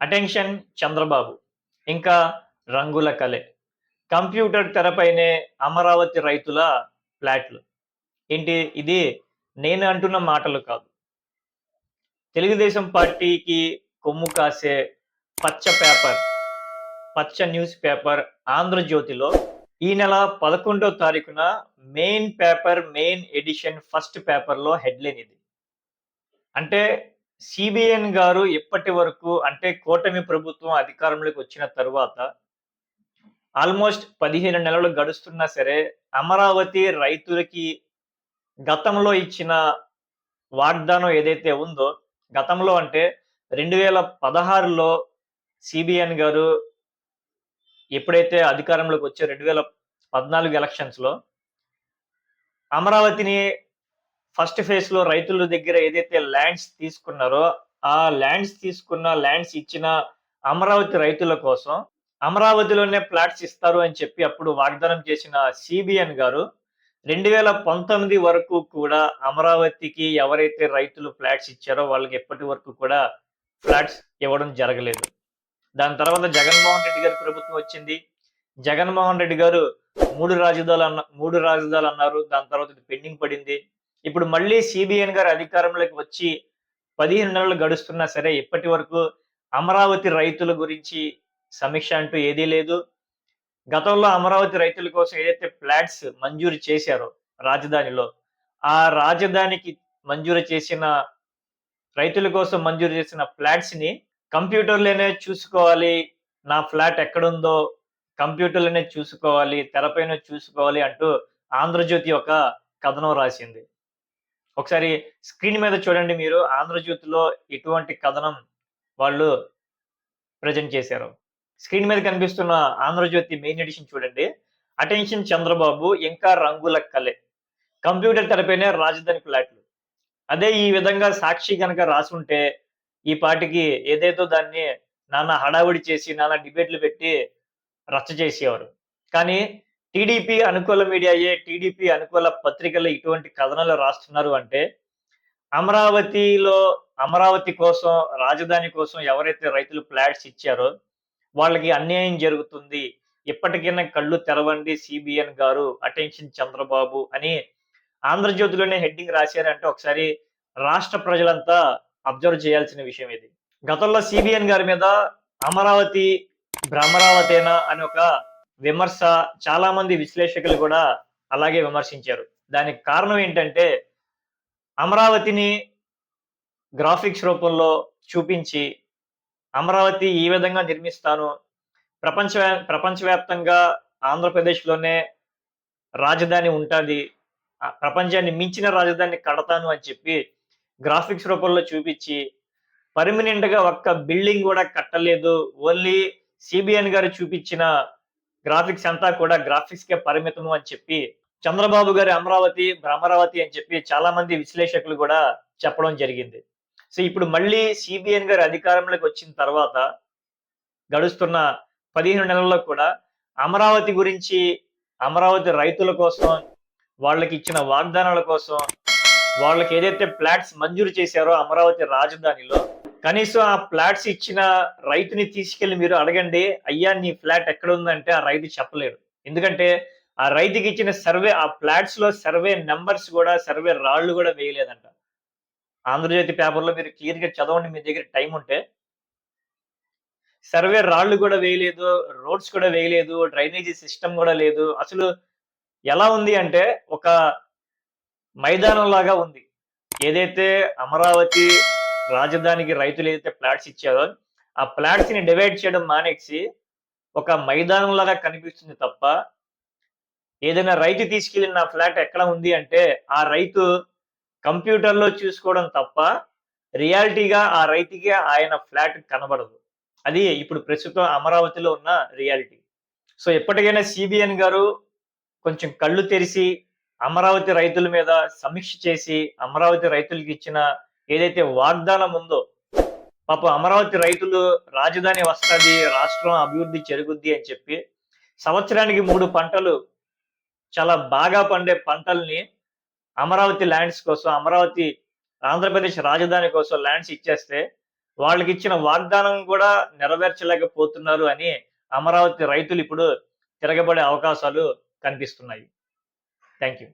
Attention Chandrababu. ఇంకా రంగుల కలె. Computer తెరపైనే Amaravati రైతుల ఫ్లాట్లు. ఏంటి ఇది? నేను అంటున్న మాటలు కాదు. తెలుగుదేశం పార్టీకి కొమ్ము కాసే పచ్చ పేపర్ పచ్చ న్యూస్ పేపర్ ఆంధ్రజ్యోతిలో ఈ నెల పదకొండో తారీఖున main paper main edition first పేపర్లో హెడ్లైన్ ఇది. అంటే సిబిఎన్ గారు ఇప్పటి వరకు అంటే కూటమి ప్రభుత్వం అధికారంలోకి వచ్చిన తరువాత ఆల్మోస్ట్ పదిహేను నెలలు గడుస్తున్నా సరే అమరావతి రైతులకి గతంలో ఇచ్చిన వాగ్దానం ఏదైతే ఉందో గతంలో అంటే రెండు వేల పదహారులో సిబిఎన్ గారు ఎప్పుడైతే అధికారంలోకి వచ్చే రెండు వేల పద్నాలుగు ఎలక్షన్స్లో అమరావతిని ఫస్ట్ ఫేజ్లో రైతుల దగ్గర ఏదైతే ల్యాండ్స్ తీసుకున్నారో ఆ ల్యాండ్స్ తీసుకున్న ల్యాండ్స్ ఇచ్చిన అమరావతి రైతుల కోసం అమరావతిలోనే ప్లాట్స్ ఇస్తారు అని చెప్పి అప్పుడు వాగ్దానం చేసిన సిబిఎన్ గారు రెండు వేల పంతొమ్మిది వరకు కూడా అమరావతికి ఎవరైతే రైతులు ఫ్లాట్స్ ఇచ్చారో వాళ్ళకి ఎప్పటి వరకు కూడా ఫ్లాట్స్ ఇవ్వడం జరగలేదు. దాని తర్వాత జగన్మోహన్ రెడ్డి గారి ప్రభుత్వం వచ్చింది. జగన్మోహన్ రెడ్డి గారు మూడు రాజధానులు అన్న మూడు రాజధానులు అన్నారు. దాని తర్వాత ఇది పెండింగ్ పడింది. ఇప్పుడు మళ్ళీ సిబిఎన్ గారు అధికారంలోకి వచ్చి పదిహేను నెలలు గడుస్తున్నా సరే ఇప్పటి వరకు అమరావతి రైతుల గురించి సమీక్ష అంటూ ఏదీ లేదు. గతంలో అమరావతి రైతుల కోసం ఏదైతే ఫ్లాట్స్ మంజూరు చేశారో రాజధానిలో ఆ రాజధానికి మంజూరు చేసిన రైతుల కోసం మంజూరు చేసిన ఫ్లాట్స్ని కంప్యూటర్లోనే చూసుకోవాలి. నా ఫ్లాట్ ఎక్కడుందో కంప్యూటర్లోనే చూసుకోవాలి తెరపైన చూసుకోవాలి అంటూ ఆంధ్రజ్యోతి ఒక కథనం రాసింది. ఒకసారి స్క్రీన్ మీద చూడండి మీరు. ఆంధ్రజ్యోతిలో ఎటువంటి కథనం వాళ్ళు ప్రజెంట్ చేశారు. స్క్రీన్ మీద కనిపిస్తున్న ఆంధ్రజ్యోతి మెయిన్ ఎడిషన్ చూడండి. అటెన్షన్ చంద్రబాబు ఇంకా రంగుల కలే. కంప్యూటర్ తెరపైనే రాజధాని ఫ్లాట్లు. అదే ఈ విధంగా సాక్షి కనుక రాసుంటే ఈ పాటికి ఏదేదో దాన్ని నాన్న హడావుడి చేసి నాన్న డిబేట్లు పెట్టి రచ్చ చేసేవారు. కానీ టీడీపీ అనుకూల మీడియాయే టీడీపీ అనుకూల పత్రికలు ఇటువంటి కథనాలు రాస్తున్నారు అంటే అమరావతిలో అమరావతి కోసం రాజధాని కోసం ఎవరైతే రైతులు ఫ్లాట్స్ ఇచ్చారో వాళ్ళకి అన్యాయం జరుగుతుంది. ఇప్పటికైనా కళ్ళు తెరవండి సిబిఎన్ గారు అటెన్షన్ చంద్రబాబు అని ఆంధ్రజ్యోతిలోనే హెడ్డింగ్ రాశారంటే ఒకసారి రాష్ట్ర ప్రజలంతా అబ్జర్వ్ చేయాల్సిన విషయం ఇది. గతంలో సిబిఎన్ గారి మీద అమరావతి భ్రమరావతేనా అని ఒక విమర్శ చాలా మంది విశ్లేషకులు కూడా అలాగే విమర్శించారు. దానికి కారణం ఏంటంటే అమరావతిని గ్రాఫిక్స్ రూపంలో చూపించి అమరావతి ఈ విధంగా నిర్మిస్తాను ప్రపంచ ప్రపంచవ్యాప్తంగా ఆంధ్రప్రదేశ్లోనే రాజధాని ఉంటుంది ప్రపంచాన్ని మించిన రాజధాని కడతాను అని చెప్పి గ్రాఫిక్స్ రూపంలో చూపించి పర్మనెంట్గా ఒక్క బిల్డింగ్ కూడా కట్టలేదు ఓన్లీ సిబిఎన్ గారు చూపించిన గ్రాఫిక్స్ అంతా కూడా గ్రాఫిక్స్ కే పరిమితము అని చెప్పి చంద్రబాబు గారి అమరావతి భ్రమరావతి అని చెప్పి చాలా మంది విశ్లేషకులు కూడా చెప్పడం జరిగింది. సో ఇప్పుడు మళ్ళీ సిబిఎన్ గారి అధికారంలోకి వచ్చిన తర్వాత గడుస్తున్న పదిహేను నెలల్లో కూడా అమరావతి గురించి అమరావతి రైతుల కోసం వాళ్ళకి ఇచ్చిన వాగ్దానాల కోసం వాళ్ళకి ఏదైతే ఫ్లాట్స్ మంజూరు చేశారో అమరావతి రాజధానిలో కనీసం ఆ ఫ్లాట్స్ ఇచ్చిన రైతుని తీసుకెళ్ళి మీరు అడగండి అయ్యా నీ ఫ్లాట్ ఎక్కడ ఉందంటే ఆ రైతు చెప్పలేడు. ఎందుకంటే ఆ రైతుకి ఇచ్చిన సర్వే ఆ ఫ్లాట్స్లో సర్వే నెంబర్స్ కూడా సర్వే రాళ్ళు కూడా వేయలేదంట. ఆంధ్రజ్యోతి పేపర్లో మీరు క్లియర్గా చదవండి మీ దగ్గర టైం ఉంటే. సర్వే రాళ్ళు కూడా వేయలేదు రోడ్స్ కూడా వేయలేదు డ్రైనేజీ సిస్టమ్ కూడా లేదు. అసలు ఎలా ఉంది అంటే ఒక మైదానం లాగా ఉంది. ఏదైతే అమరావతి రాజధానికి రైతులు ఏదైతే ఫ్లాట్స్ ఇచ్చారో ఆ ఫ్లాట్స్ని డివైడ్ చేయడం మానేసి ఒక మైదానం లాగా కనిపిస్తుంది తప్ప ఏదైనా రైతు తీసుకెళ్ళిన నా ఫ్లాట్ ఎక్కడ ఉంది అంటే ఆ రైతు కంప్యూటర్లో చూసుకోవడం తప్ప రియాలిటీగా ఆ రైతుకి ఆయన ఫ్లాట్ కనబడదు. అది ఇప్పుడు ప్రస్తుతం అమరావతిలో ఉన్న రియాలిటీ. సో ఎప్పటికైనా సిబిఎన్ గారు కొంచెం కళ్ళు తెరిచి అమరావతి రైతుల మీద సమీక్ష చేసి అమరావతి రైతులకి ఇచ్చిన ఏదైతే వాగ్దానం ఉందో పాప అమరావతి రైతులు రాజధాని వస్తుంది రాష్ట్రం అభివృద్ధి జరుగుద్ది అని చెప్పి సంవత్సరానికి మూడు పంటలు చాలా బాగా పండే పంటల్ని అమరావతి ల్యాండ్స్ కోసం అమరావతి ఆంధ్రప్రదేశ్ రాజధాని కోసం ల్యాండ్స్ ఇచ్చేస్తే వాళ్ళకి ఇచ్చిన వాగ్దానం కూడా నెరవేర్చలేకపోతున్నారు అని అమరావతి రైతులు ఇప్పుడు తిరగబడే అవకాశాలు కనిపిస్తున్నాయి. Thank you